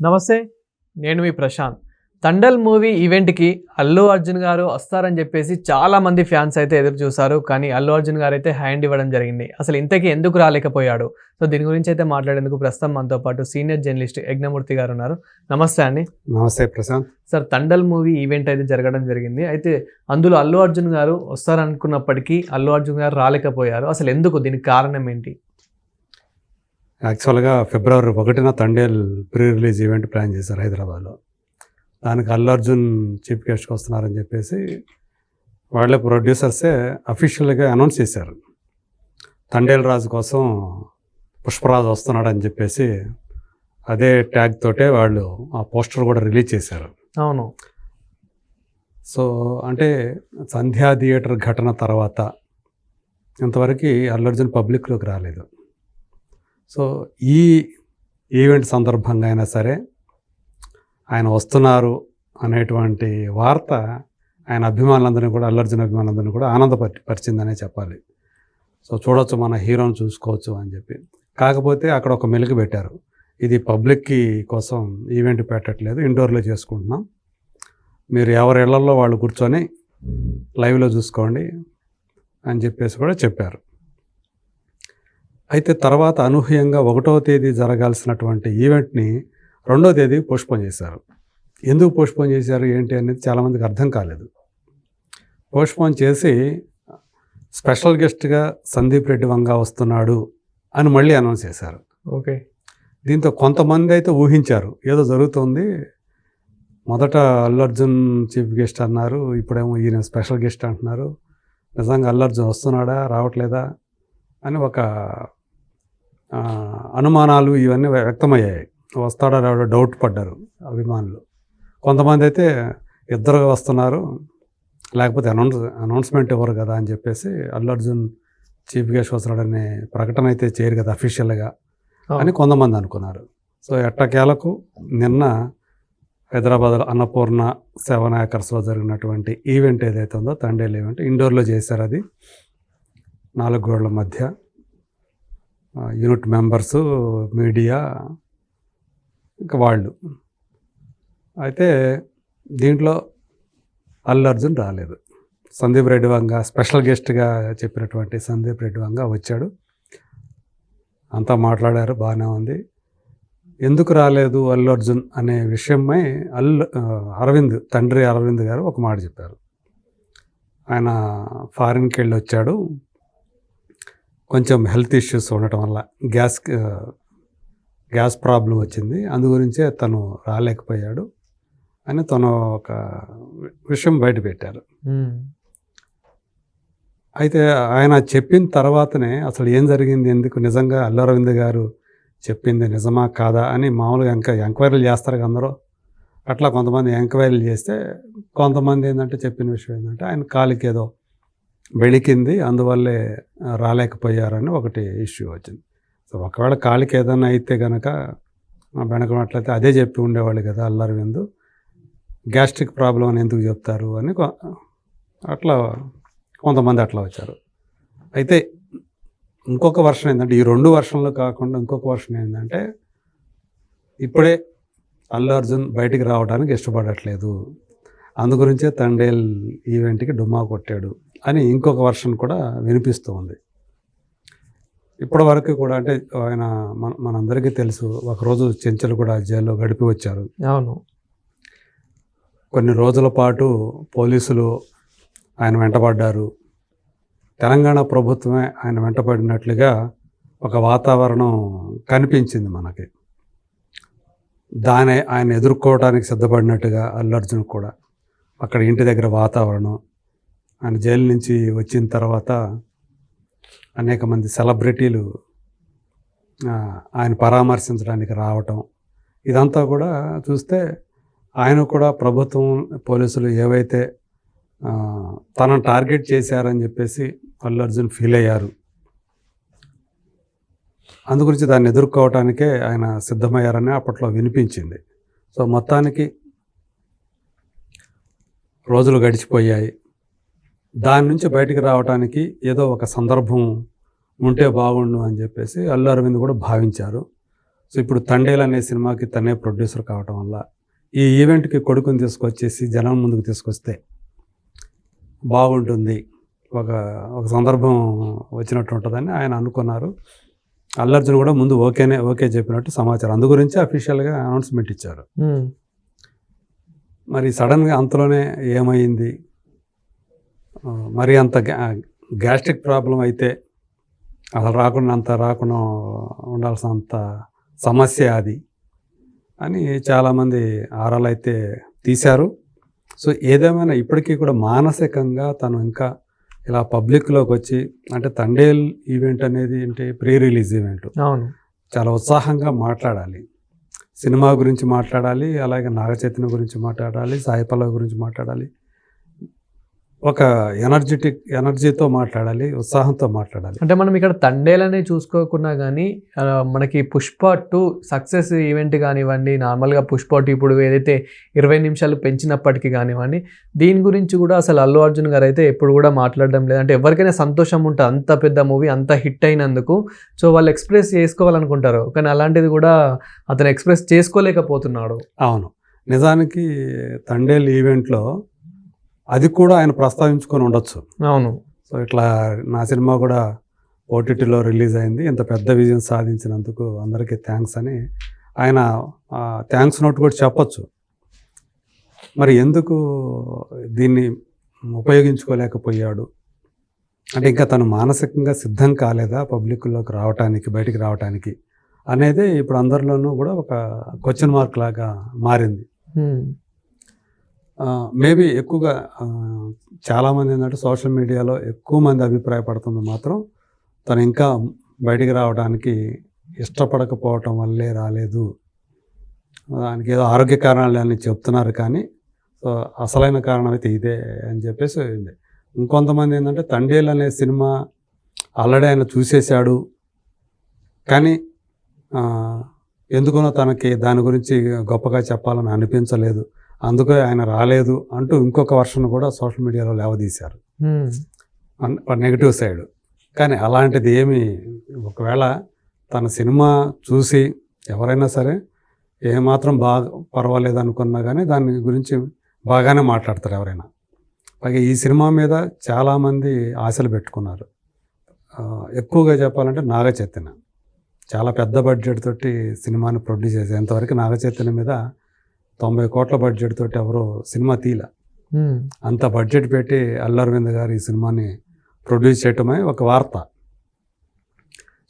నమస్తే నేను మీ ప్రశాంత్. తండల్ మూవీ ఈవెంట్కి అల్లు అర్జున్ గారు వస్తారని చెప్పేసి చాలా మంది ఫ్యాన్స్ అయితే ఎదురు చూశారు కానీ అల్లు అర్జున్ గారు అయితే హ్యాండ్ ఇవ్వడం జరిగింది. అసలు ఇంతకీ ఎందుకు రాలేకపోయాడు? సో దీని గురించి అయితే మాట్లాడేందుకు ప్రస్తుతం మనతో పాటు సీనియర్ జర్నలిస్ట్ యజ్ఞమూర్తి గారు ఉన్నారు. నమస్తే అండి. నమస్తే Prashant. Sir Thandel movie event అయితే జరగడం జరిగింది. అయితే అందులో అల్లు అర్జున్ గారు వస్తారనుకున్నప్పటికీ అల్లు అర్జున్ గారు రాలేకపోయారు. అసలు ఎందుకు? దీనికి కారణం ఏంటి? యాక్చువల్గా ఫిబ్రవరి ఒకటిన Thandel pre release event plan చేశారు హైదరాబాద్లో. దానికి అల్లు అర్జున్ చీఫ్ గెస్ట్కి వస్తున్నారని చెప్పేసి వాళ్ళే ప్రొడ్యూసర్సే అఫీషియల్గా అనౌన్స్ చేశారు. తండేల్ రాజు కోసం పుష్పరాజు వస్తున్నాడని చెప్పేసి అదే ట్యాగ్ తోటే వాళ్ళు ఆ పోస్టర్ కూడా రిలీజ్ చేశారు. అవును. సో అంటే సంధ్యా థియేటర్ ఘటన తర్వాత ఇంతవరకు అల్లు అర్జున్ పబ్లిక్లోకి రాలేదు. సో ఈ ఈవెంట్ సందర్భంగా అయినా సరే ఆయన వస్తున్నారు అనేటువంటి వార్త ఆయన అభిమానులందరినీ కూడా అల్లర్జున అభిమానులందరినీ కూడా ఆనందపరి పరిచిందనే చెప్పాలి. సో చూడొచ్చు మన హీరోని చూసుకోవచ్చు అని చెప్పి. కాకపోతే అక్కడ ఒక మెలుగు పెట్టారు. ఇది పబ్లిక్కి కోసం ఈవెంట్ పెట్టట్లేదు ఇండోర్లో చేసుకుంటున్నాం. మీరు ఎవరి ఇళ్ళలో వాళ్ళు కూర్చొని లైవ్లో చూసుకోండి అని చెప్పేసి కూడా చెప్పారు. అయితే తర్వాత అనూహ్యంగా ఒకటవ తేదీ జరగాల్సినటువంటి ఈవెంట్ని రెండో తేదీ పోస్ట్పోన్ చేశారు. ఎందుకు పోస్ట్పోన్ చేశారు? ఏంటి అనేది చాలామందికి అర్థం కాలేదు. పోస్ట్పోన్ చేసి స్పెషల్ గెస్ట్గా సందీప్ రెడ్డి వంగ వస్తున్నాడు అని మళ్ళీ అనౌన్స్ చేశారు. ఓకే. దీంతో కొంతమంది అయితే ఊహించారు. ఏదో జరుగుతుంది. మొదట అల్లు అర్జున్ చీఫ్ గెస్ట్ అన్నారు. ఇప్పుడేమో ఈయన స్పెషల్ గెస్ట్ అంటున్నారు. నిజంగా అల్లు అర్జున్ వస్తున్నాడా? రావట్లేదా? అని ఒక అనుమానాలు ఇవన్నీ వ్యక్తమయ్యాయి. వస్తాడా రావడా డౌట్ పడ్డారు అభిమానులు. కొంతమంది అయితే ఇద్దరు వస్తున్నారు. లేకపోతే అనౌన్స్ అనౌన్స్మెంట్ ఇవ్వరు కదా అని చెప్పేసి అల్లు అర్జున్ చీఫ్ గెస్ట్ వస్తున్నాడనే ప్రకటన అయితే చేయరు కదా అఫీషియల్గా అని కొంతమంది అనుకున్నారు. సో ఎట్టకేలకు నిన్న హైదరాబాద్లో అన్నపూర్ణ సెవెన్ ఏకర్స్లో జరిగినటువంటి ఈవెంట్ ఏదైతే ఉందో తండేల్ ఈవెంట్ ఇండోర్లో చేశారు అది. నాలుగు గోడల మధ్య. యూనిట్ మెంబర్స్ మీడియా ఇంకా వాళ్ళు. అయితే దీంట్లో అల్లు అర్జున్ రాలేదు. సందీప్ రెడ్డి వంగ స్పెషల్ గెస్ట్గా చెప్పినటువంటి సందీప్ రెడ్డి వంగ వచ్చాడు. అంతా మాట్లాడారు బాగానే ఉంది. ఎందుకు రాలేదు అల్లు అర్జున్ అనే విషయమై అల్లు అరవింద్ తండ్రి అరవింద్ గారు ఒక మాట చెప్పారు. ఆయన ఫారిన్కి వెళ్ళి వచ్చాడు కొంచెం హెల్త్ ఇష్యూస్ ఉండటం వల్ల గ్యాస్ గ్యాస్ ప్రాబ్లం వచ్చింది. అందు గురించే తను రాలేకపోయాడు. అని తను ఒక విషయం బయట పెట్టారు. మ్మ్. అయితే ఆయన చెప్పిన తర్వాతనే అసలు ఏం జరిగింది ఎందుకు నిజంగా అల్లు అరవింద్ గారు చెప్పింది నిజమా కాదా అని మామూలుగా ఎంక ఎంక్వైరీలు చేస్తారు అందరూ. అట్లా కొంతమంది ఎంక్వైరీలు చేస్తే కొంతమంది ఏంటంటే చెప్పిన విషయం ఏంటంటే ఆయన కాలికి ఏదో బెళికింది అందువల్లే రాలేకపోయారని ఒకటి ఇష్యూ వచ్చింది. సో ఒకవేళ కాలికి ఏదైనా అయితే కనుక వెనకనట్లయితే అదే చెప్పి ఉండేవాళ్ళు కదా అల్లు గ్యాస్ట్రిక్ ప్రాబ్లం అని ఎందుకు చెప్తారు అని అట్లా కొంతమంది అట్లా వచ్చారు. అయితే ఇంకొక వర్షన్ ఏంటంటే ఈ రెండు వర్షన్లు కాకుండా ఇంకొక వర్షన్ ఏంటంటే ఇప్పుడే అల్లు అర్జున్ బయటికి రావడానికి ఇష్టపడట్లేదు. అందు గురించే తండేల్ ఈవెంట్కి డుమ్మా కొట్టాడు. అని ఇంకొక వర్షన్ కూడా వినిపిస్తూ ఉంది. ఇప్పటి వరకు కూడా అంటే ఆయన మన మనందరికీ తెలుసు ఒకరోజు చెంచలు కూడా జైల్లో గడిపి వచ్చారు. అవును. కొన్ని రోజుల పాటు పోలీసులు ఆయన వెంటబడ్డారు. తెలంగాణ ప్రభుత్వమే ఆయన వెంటబడినట్లుగా ఒక వాతావరణం కనిపించింది మనకి. దాని ఆయన ఎదుర్కోవడానికి సిద్ధపడినట్టుగా అల్లు అర్జున్ కూడా. అక్కడ ఇంటి దగ్గర వాతావరణం ఆయన జైలు నుంచి వచ్చిన తర్వాత అనేక మంది సెలబ్రిటీలు ఆయన పరామర్శించడానికి రావటం ఇదంతా కూడా చూస్తే ఆయన కూడా ప్రభుత్వం పోలీసులు ఏవైతే తనను టార్గెట్ చేశారని చెప్పేసి అల్లు అర్జున్ ఫీల్ అయ్యారు. అందుగురించి దాన్ని ఎదుర్కోవటానికే ఆయన సిద్ధమయ్యారని అప్పట్లో వినిపించింది. సో మొత్తానికి రోజులు గడిచిపోయాయి. దాని నుంచి బయటికి రావడానికి ఏదో ఒక సందర్భం ఉంటే బాగుండు అని చెప్పేసి అల్లు అరవింద్ కూడా భావించారు. సో ఇప్పుడు తండేల్ అనే సినిమాకి తనే ప్రొడ్యూసర్ కావటం వల్ల ఈ ఈవెంట్కి కొడుకుని తీసుకొచ్చేసి జనం ముందుకు తీసుకొస్తే బాగుంటుంది. ఒక ఒక సందర్భం వచ్చినట్టు ఉంటుందని ఆయన అనుకున్నారు. అల్లర్జున్ కూడా ముందు ఓకేనే ఓకే చెప్పినట్టు సమాచారం. అందు గురించి అఫీషియల్గా అనౌన్స్మెంట్ ఇచ్చారు. మరి సడన్గా అంతలోనే ఏమైంది? మరి అంత గ్యాస్ట్రిక్ ప్రాబ్లం అయితే అసలు రాకుండా అంత రాకుండా ఉండాల్సినంత సమస్య అది అని చాలామంది ఆరాలు అయితే తీశారు. సో ఏదేమైనా ఇప్పటికీ కూడా మానసికంగా తను ఇంకా ఇలా పబ్లిక్లోకి వచ్చి అంటే తండేల్ ఈవెంట్ అనేది ఏంటి ప్రీ రిలీజ్ ఈవెంట్. అవును. చాలా ఉత్సాహంగా మాట్లాడాలి. సినిమా గురించి మాట్లాడాలి అలాగే నాగచైతన్య గురించి మాట్లాడాలి సాయి పల్లవి గురించి మాట్లాడాలి. ఒక ఎనర్జెటిక్ ఎనర్జీతో మాట్లాడాలి ఉత్సాహంతో మాట్లాడాలి. అంటే మనం ఇక్కడ తండేలనే చూసుకోకున్నా కానీ మనకి పుష్ప టూ సక్సెస్ ఈవెంట్ కానివ్వండి నార్మల్గా పుష్ప టూ ఇప్పుడు ఏదైతే ఇరవై నిమిషాలు పెంచినప్పటికీ కానివ్వండి దీని గురించి కూడా అసలు అల్లు అర్జున్ గారు అయితే ఎప్పుడు కూడా మాట్లాడడం లేదు. అంటే ఎవరికైనా సంతోషం ఉంటుంది అంత పెద్ద మూవీ అంత హిట్ అయినందుకు సో వాళ్ళు ఎక్స్ప్రెస్ చేసుకోవాలనుకుంటారు. కానీ అలాంటిది కూడా అతను ఎక్స్ప్రెస్ చేసుకోలేకపోతున్నాడు. అవును. నిజానికి తండేల్ ఈవెంట్లో అది కూడా ఆయన ప్రస్తావించుకొని ఉండొచ్చు. అవును. సో ఇట్లా నా సినిమా కూడా ఓటీటీలో రిలీజ్ అయింది. ఇంత పెద్ద విజయం సాధించినందుకు అందరికీ థ్యాంక్స్ అని ఆయన థ్యాంక్స్ నోట్ కూడా చెప్పొచ్చు. మరి ఎందుకు దీన్ని ఉపయోగించుకోలేకపోయాడు? అంటే ఇంకా తను మానసికంగా సిద్ధం కాలేదా పబ్లిక్లోకి రావటానికి బయటికి రావటానికి అనేది ఇప్పుడు అందరిలోనూ కూడా ఒక క్వశ్చన్ మార్క్ లాగా మారింది. మేబీ ఎక్కువగా చాలామంది ఏంటంటే సోషల్ మీడియాలో ఎక్కువ మంది అభిప్రాయపడుతుంది మాత్రం తను ఇంకా బయటికి రావడానికి ఇష్టపడకపోవటం వల్లే రాలేదు. దానికి ఏదో ఆరోగ్య కారణాలు అని చెప్తున్నారు కానీ సో అసలైన కారణం అయితే ఇదే అని చెప్పేసి ఇంకొంతమంది ఏంటంటే తండేల్ అనే సినిమా ఆల్రెడీ ఆయన చూసేశాడు. కానీ ఎందుకనో తనకి దాని గురించి గొప్పగా చెప్పాలని అనిపించలేదు. అందుకే ఆయన రాలేదు అంటూ ఇంకొక వర్షన్ కూడా సోషల్ మీడియాలో లేవదీశారు. Negative side. కానీ అలాంటిది ఏమి ఒకవేళ తన సినిమా చూసి ఎవరైనా సరే ఏమాత్రం బాగా పర్వాలేదు అనుకున్నా కానీ దాని గురించి బాగానే మాట్లాడతారు ఎవరైనా. పైగా ఈ సినిమా మీద చాలామంది ఆశలు పెట్టుకున్నారు. ఎక్కువగా చెప్పాలంటే నాగ చైతన్య చాలా పెద్ద బడ్జెట్ తోటి సినిమాని ప్రొడ్యూస్ చేశారు ఎంతవరకు నాగ చైతన్య మీద తొంభై కోట్ల బడ్జెట్ తోటి ఎవరో సినిమా తీల. ఉమ్, అంత బడ్జెట్ పెట్టి అల్లు అరవింద్ గారు ఈ సినిమాని ప్రొడ్యూస్ చేయటమే ఒక వార్త.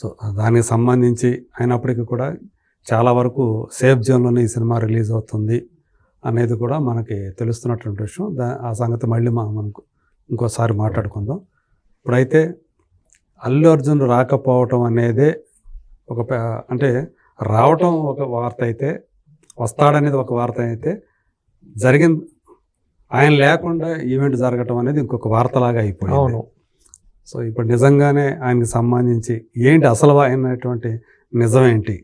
సో దానికి సంబంధించి అయినప్పటికీ కూడా చాలా వరకు సేఫ్ జోన్లోనే ఈ సినిమా రిలీజ్ అవుతుంది అనేది కూడా మనకి తెలుస్తున్నటువంటి విషయం. దా ఆ సంగతి మళ్ళీ మా మనకు ఇంకోసారి మాట్లాడుకుందాం. ఇప్పుడైతే అల్లు అర్జున్ రాకపోవటం అనేదే ఒక అంటే రావటం ఒక వార్త అయితే వస్తాడనేది ఒక వార్త అయితే జరిగిన ఆయన లేకుండా ఈవెంట్ జరగటం అనేది ఇంకొక వార్తలాగా అయిపోయింది. అవును. సో ఇప్పుడు నిజంగానే ఆయనకి సంబంధించి ఏంటి అసలు అయినటువంటి నిజం ఏంటి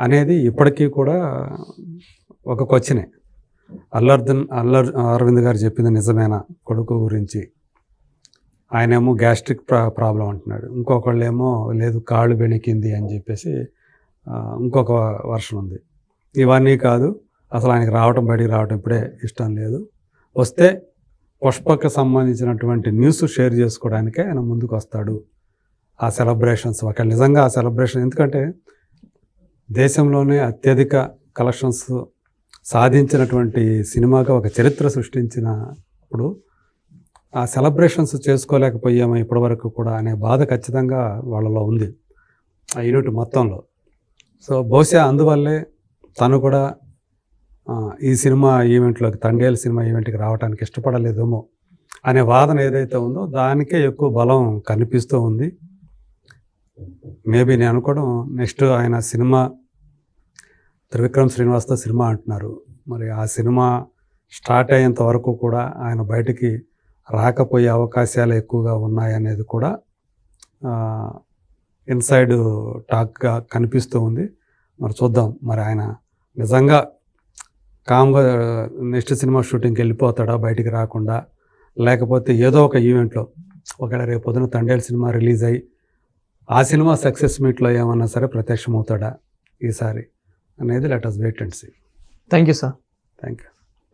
అనేది ఇప్పటికీ కూడా ఒక క్వశ్చనే. అల్లర్జున్ అల్లర్ అరవింద్ గారు చెప్పింది నిజమేనా కొడుకు గురించి? ఆయనేమో గ్యాస్ట్రిక్ ప్రా ప్రాబ్లం అంటున్నాడు. ఇంకొకళ్ళేమో లేదు కాళ్ళు బెణికింది అని చెప్పేసి ఇంకొక వర్షన్ ఉంది. ఇవన్నీ కాదు. అసలు ఆయనకి రావటం బయటికి రావటం ఇప్పుడే ఇష్టం లేదు. వస్తే పుష్పకు సంబంధించినటువంటి న్యూస్ షేర్ చేసుకోవడానికే ఆయన ముందుకు వస్తాడు. ఆ సెలబ్రేషన్స్ ఒకవేళ నిజంగా ఆ సెలబ్రేషన్ ఎందుకంటే దేశంలోనే అత్యధిక కలెక్షన్స్ సాధించినటువంటి సినిమాగా ఒక చరిత్ర సృష్టించినప్పుడు ఆ సెలబ్రేషన్స్ చేసుకోలేకపోయాము ఇప్పటివరకు కూడా అనే బాధ ఖచ్చితంగా వాళ్ళలో ఉంది. ఆ యూనిట్ మొత్తంలో. సో బహుశా అందువల్లే తను కూడా ఈ సినిమా ఈవెంట్లోకి తండేలు సినిమా ఈవెంట్కి రావడానికి ఇష్టపడలేదేమో అనే వాదన ఏదైతే ఉందో దానికే ఎక్కువ బలం కనిపిస్తూ ఉంది. మేబీ నేను అనుకోవడం నెక్స్ట్ ఆయన సినిమా త్రివిక్రమ్ శ్రీనివాస్తో సినిమా అంటున్నారు. మరి ఆ సినిమా స్టార్ట్ అయ్యేంత వరకు కూడా ఆయన బయటికి రాకపోయే అవకాశాలు ఎక్కువగా ఉన్నాయనేది కూడా ఇన్సైడ్ టాక్గా కనిపిస్తూ ఉంది. మరి చూద్దాం. మరి ఆయన నిజంగా కామ్గా నెక్స్ట్ సినిమా షూటింగ్కి వెళ్ళిపోతాడా బయటికి రాకుండా? లేకపోతే ఏదో ఒక ఈవెంట్లో ఒకవేళ రేపు పొద్దున తండేల్ సినిమా రిలీజ్ అయ్యి ఆ సినిమా సక్సెస్ మీట్లో ఏమన్నా సరే ప్రత్యక్షమవుతాడా ఈసారి? అనేది let us wait and see thank you sir thank you